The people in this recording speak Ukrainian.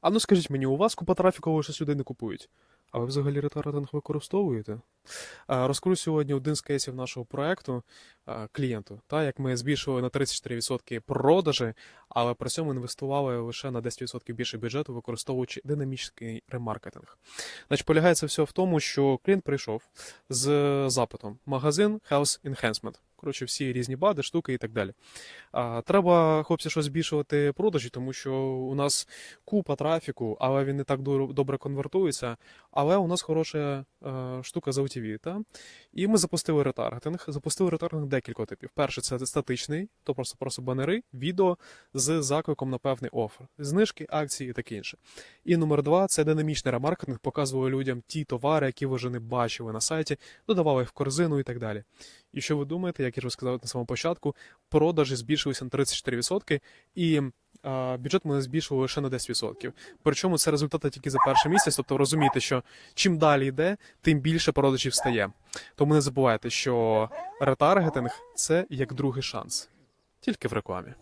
А ну скажіть мені, у вас купа трафіку, ви щось люди не купують. А ви взагалі ретаргетинг використовуєте? А, Розкрию сьогодні один з кейсів нашого проекту клієнту, та як ми збільшували на 34% продажі, але при цьому інвестували лише на 10% більше бюджету, використовуючи динамічний ремаркетинг. Значить, полягає це все в тому, що клієнт прийшов з запитом магазин Health Enhancement. Коротше, всі різні бади, штуки і так далі. А, треба, хлопці, щось збільшувати продажі, тому що у нас купа трафіку, але він не так добре конвертується. Але у нас хороша е, штука за OTV, та? І ми запустили ретаргетинг. Запустили ретаргетинг декілька типів. Перший це статичний, то просто просто банери, відео з закликом на певний офер, знижки, акції і таке інше. І номер два це динамічний ремаркетинг, показували людям ті товари, які ви вже не бачили на сайті, додавали їх в корзину і так далі. І що ви думаєте, як я вже сказав на самому початку, продажі збільшилися на 34%, і а, бюджет ми збільшували лише на 10%. Причому це результати тільки за перший місяць, тобто розумієте, що чим далі йде, тим більше продажів стає. Тому не забувайте, що ретаргетинг це як другий шанс, тільки в рекламі.